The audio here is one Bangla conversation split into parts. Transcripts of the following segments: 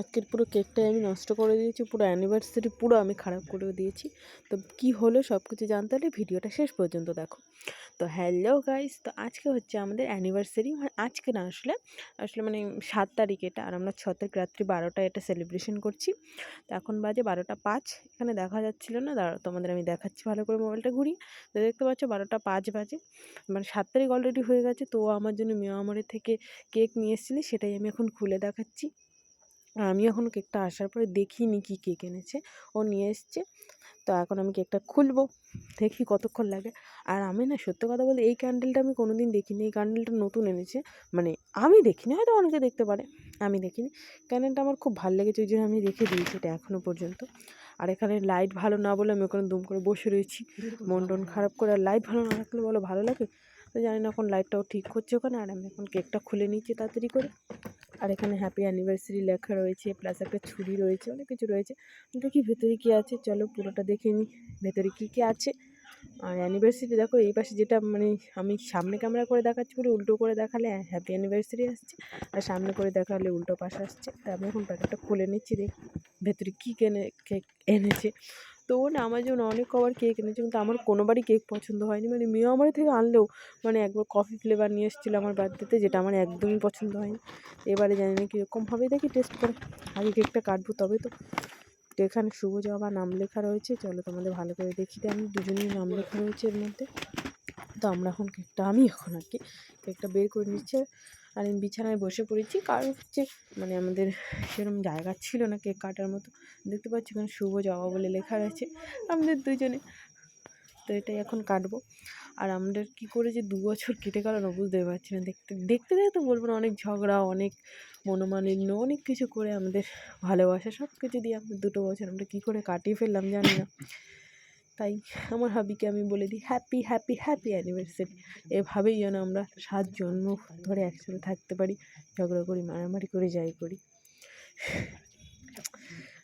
আজকের পুরো কেকটাই আমি নষ্ট করে দিয়েছি, পুরো অ্যানিভার্সারি পুরো আমি খারাপ করে দিয়েছি। তো কী হলো সব কিছু জানতে হলে ভিডিওটা শেষ পর্যন্ত দেখো। তো হ্যালো গাইস তো আজকে হচ্ছে আমাদের অ্যানিভার্সারি আজকে না আসলে আসলে মানে সাত তারিখ এটা, আর আমরা ছ তারিখ রাত্রি বারোটা এটা সেলিব্রেশন করছি। তো এখন বাজে বারোটা পাঁচ, এখানে দেখা যাচ্ছিল না, দাঁড়াও তোমাদের আমি দেখাচ্ছি ভালো করে মোবাইলটা ঘুরি। তো দেখতে পাচ্ছ বারোটা পাঁচ বাজে মানে সাত তারিখ অলরেডি হয়ে গেছে, তো আমার জন্য মিয়ামারের থেকে কেক নিয়ে এসেছিলি, সেটাই আমি এখন খুলে দেখাচ্ছি। আমি এখন কেকটা আসার পরে দেখিনি কী কেক এনেছে। ও নিয়ে এসছে। তো এখন আমি কেকটা খুলবো, দেখি কতক্ষণ লাগে। আর আমি না সত্য কথা বলতে এই ক্যান্ডেলটা আমি কোনো দিন দেখিনি। এই ক্যান্ডেলটা নতুন এনেছে। মানে আমি দেখিনি, হয়তো অনেকে দেখতে পারে। আমি দেখিনি। ক্যান্ডেলটা আমার খুব ভালো লেগেছে, ওই জন্য আমি রেখে দিয়েছি এটা এখনও পর্যন্ত। আর এখানে লাইট ভালো না বলে আমি ওখানে দুম করে বসে রয়েছি। মন টন খারাপ করে আর লাইট ভালো না থাকলে বলো ভালো লাগে? তো জানি না এখন লাইটটাও ঠিক করছে ওখানে আর আমি এখন কেকটা খুলে নিচ্ছি তাড়াতাড়ি করে। আর এখানে হ্যাপি অ্যানিভার্সারি লেখা রয়েছে প্লাস একটা ছুরি রয়েছে, অনেক কিছু রয়েছে। দেখি ভেতরে কী আছে? চলো পুরোটা দেখে নিই ভেতরে কী কী আছে। আর অ্যানিভার্সারি দেখো, এই পাশে যেটা মানে আমি সামনে ক্যামেরা করে দেখাচ্ছি বলে উল্টো করে দেখালে হ্যাপি অ্যানিভার্সারি আসছে। আর সামনে করে দেখালে উল্টো পাশে আসছে। তা আমি এখন প্যাকেটটা খুলে নিচ্ছি, দেখ ভেতরে কী কেনে এনেছে। তো ও না, আমার জন্য অনেক কবার কেক এনেছে, কিন্তু আমার কোনোবারই কেক পছন্দ হয়নি। মানে মেয়ে আমার থেকে আনলেও মানে একবার কফি ফ্লেভার নিয়ে এসেছিল আমার বার্থডেতে যেটা আমার একদমই পছন্দ হয়নি। এবারে জানি না কীরকম হবে, দেখি টেস্ট করে। আগে কেকটা কাটবো তবে তো। তো এখানে শুভ জবা নাম লেখা রয়েছে, চলো তোমাদের ভালো করে দেখি আমি দুজনেই নাম লেখা রয়েছে এর মধ্যে। তো আমরা এখন কেকটা আমি এখন আর কি কেকটা বের করে নিচ্ছে। আর আমি বিছানায় বসে পড়েছি। কারণ হচ্ছে মানে আমাদের সেরকম জায়গা ছিল না কেক কাটার মতো। দেখতে পাচ্ছি এখানে শুভ জবা বলে লেখা রয়েছে। আমাদের দুজনে তো এটাই এখন কাটবো। আর আমাদের কী করে যে দু বছর কেটে গেল না বুঝতে পারছি না। দেখতে দেখতে দেখতে বলব না, অনেক ঝগড়া, অনেক মনোমালিন্য, অনেক কিছু করে আমাদের ভালোবাসা সব কিছু দিয়ে আমাদের দুটো বছর আমরা কী করে কাটিয়ে ফেললাম জানি না। তাই আমার হাবিকে আমি বলে দিই হ্যাপি হ্যাপি হ্যাপি অ্যানিভার্সারি এভাবেই যেন আমরা সাত জন্ম ধরে একসাথে থাকতে পারি, ঝগড়া করি, মারামারি করে, যাই করি।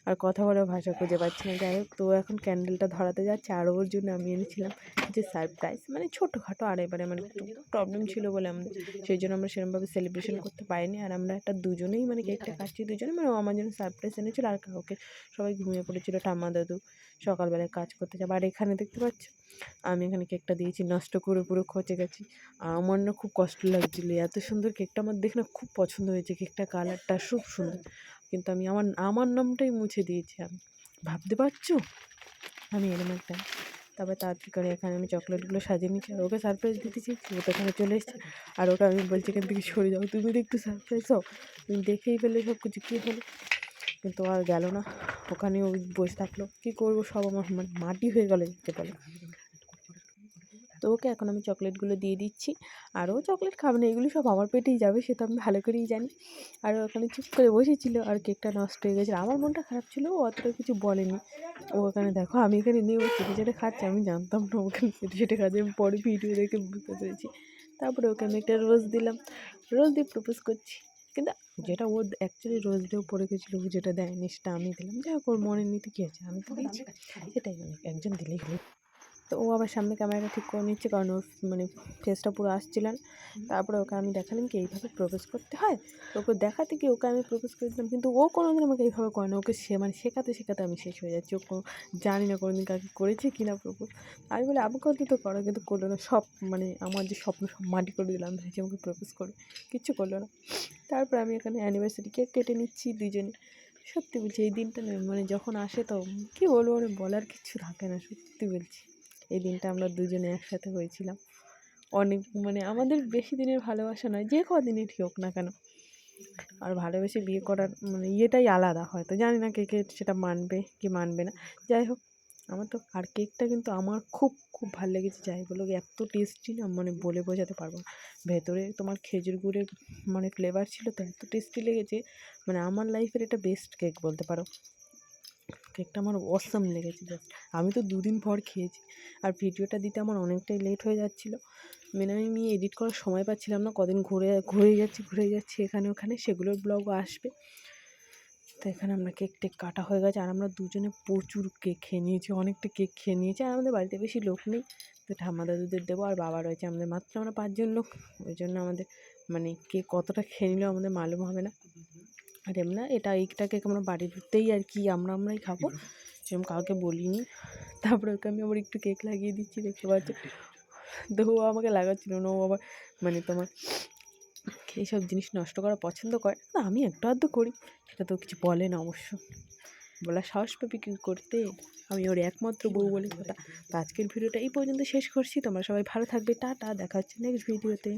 আর কথা বলার ভাষা খুঁজে পাচ্ছি না। যাই হোক, তো এখন ক্যান্ডেলটা ধরাতে যাচ্ছে। আর ওর জন্য আমি এনেছিলাম যে সারপ্রাইজ মানে ছোটোখাটো আর এবারে মানে একটু প্রবলেম ছিল বলে আমাদের সেই জন্য আমরা সেরকমভাবে সেলিব্রেশন করতে পারিনি। আর আমরা একটা দুজনেই মানে কেকটা কাটছি দুজনে মানে ও আমার জন্য সারপ্রাইজ এনেছিল আর কাউকে। সবাই ঘুমিয়ে পড়েছিল। ঠাম্মা দাদু সকালবেলায় কাজ করতে যাব। আর এখানে দেখতে পাচ্ছ, আমি এখানে কেকটা দিয়েছি, নষ্ট করে পুরো খচে গেছি। আমার না খুব কষ্ট লাগছিল। এত সুন্দর কেকটা আমার দেখে না খুব পছন্দ হয়েছে। কেকটা কালারটা খুব সুন্দর। কিন্তু আমি আমার আমার নামটাই মুছে দিয়েছি আমি। ভাবতে পারছ? আমি এরম একটা তারপর তাড়াতাড়ি করে এখানে আমি চকলেটগুলো সাজিয়ে নিচ্ছি আর ওকে সারপ্রাইজ দিতেছি। ও তো এখানে চলে এসেছে। আর ওটা আমি বলছি, এখান থেকে সরে যাও। তুমি তো একটু সারপ্রাইজ হও। তুমি দেখেই ফেলে সব কিছু কী হলো? কিন্তু আর গেল না। ওখানে ওই বসে থাকল। কী করব? সব আমার মানে মাটি হয়ে গেলো যেতে বলে। তো ওকে এখন আমি চকলেটগুলো দিয়ে দিচ্ছি। আর ও চকলেট খাবে না, এগুলো সব আমার পেটেই যাবে, সে তো আমি ভালো করেই জানি। আর ওখানে চুপ করে বসেছিল আর কেকটা নষ্ট হয়ে গেছিল। আমার মনটা খারাপ ছিল, ও অতটা কিছু বলেনি। ও ওখানে দেখো, আমি এখানে নিয়ে ও চেটে চেটে খাচ্ছে আমি জানতাম না ওখানে চেটে চেটে খাচ্ছে। আমি পরে ভিডিও দেখে বুঝতে পেরেছি। তারপরে ওকে আমি একটা রোজ দিলাম। রোজ দিয়ে প্রপোজ করছি। কিন্তু যেটা ও অ্যাকচুয়ালি রোজ দিয়েও পড়ে গেছিল যেটা দেয়নি, সেটা আমি দিলাম। যাই হোক, ওর মনে নিতে কী আছে? আমি তো দিয়েছি সেটাই একজন দিলেই হলো। তো ও আবার সামনে ক্যামেরাটা ঠিক করে নিচ্ছে কারণ ওর মানে ফেসটা পুরো আসছিল তারপরে ওকে আমি দেখালাম কি এইভাবে প্রপোজ করতে হয়। ওকে দেখাতে কি ওকে আমি প্রপোজ করে দিলাম, কিন্তু ও কোনো দিন আমাকে এইভাবে করে না। ওকে সে মানে শেখাতে শেখাতে আমি শেষ হয়ে যাচ্ছি। ও জানি না কোনো দিন কাকে করেছে কি না প্রপোজ আমি বলি আবু কত তো করো কিন্তু করল না। সব মানে আমার যে স্বপ্ন, সব মাটি করে দিলাম। ভেবেছি আমাকে প্রপোজ করে কিচ্ছু করল না। তারপর আমি এখানে অ্যানিভার্সারি কেক কেটে নিচ্ছি দুজনে। সত্যি বলছি, এই দিনটা মানে যখন আসে তো কী বলব মানে বলার কিচ্ছু থাকে না। সত্যি বলছি। এই দিনটা আমরা দুজনে একসাথে হয়েছিলাম। অনেক মানে আমাদের বেশি দিনের ভালোবাসা নয়, যে কদিনই হোক না কেন। আর ভালোবেসে বিয়ে করার মানে ইয়েটাই আলাদা হয়তো জানি না কে কে সেটা মানবে, কি মানবে না। যাই হোক, আমার তো আর কেকটা কিন্তু আমার খুব খুব ভালো লেগেছে। যাই বলো এত টেস্টি না মানে বলে বোঝাতে পারব না। ভেতরে তোমার খেজুর গুড়ের মানে ফ্লেভার ছিল, তো এত টেস্টি লেগেছে। মানে আমার লাইফের এটা বেস্ট কেক বলতে পারো। কেকটা আমার অসাম লেগেছে জাস্ট আমি তো দুদিন পর খেয়েছি। আর ভিডিওটা দিতে আমার অনেকটাই লেট হয়ে যাচ্ছিল। মানে আমি এডিট করার সময় পাচ্ছিলাম না, কদিন ঘুরে ঘুরে যাচ্ছি ঘুরে যাচ্ছি, এখানে ওখানে, সেগুলোর ব্লগও আসবে। তো এখানে আমরা কেক টেক কাটা হয়ে গেছে, আর আমরা দুজনে প্রচুর কেক খেয়ে নিয়েছি, অনেকটা কেক খেয়ে নিয়েছি, আর আমাদের বাড়িতে বেশি লোক নেই। তো ঠাম্মা দাদুদের দেবো, আর বাবা রয়েছে আমাদের মাত্র আমরা পাঁচজন লোক। ওই জন্য আমাদের মানে কে কতটা খেয়ে নিলেও আমাদের মালুম হবে না। আর এমনি এটা এইটা কেক আমরা বাড়িতেই আর কি আমরা আমরাই খাব। সেরকম কাউকে বলিনি। তারপরে ওকে আমি আবার একটু কেক লাগিয়ে দিচ্ছি, দেখতে পাচ্ছি? তো ও আমাকে লাগাচ্ছিল না, ও আবার মানে তোমার এইসব জিনিস নষ্ট করা পছন্দ করে না, আমি একটু আধটু করি, সেটা তো কিছু বলে না অবশ্য। বলার সাহস পাবি কি করতে? আমি ওর একমাত্র বউ বলে কথা। তো আজকের ভিডিওটা এই পর্যন্ত শেষ করছি, তোমরা সবাই ভালো থাকবে, টাটা, দেখা হচ্ছে নেক্সট ভিডিওতে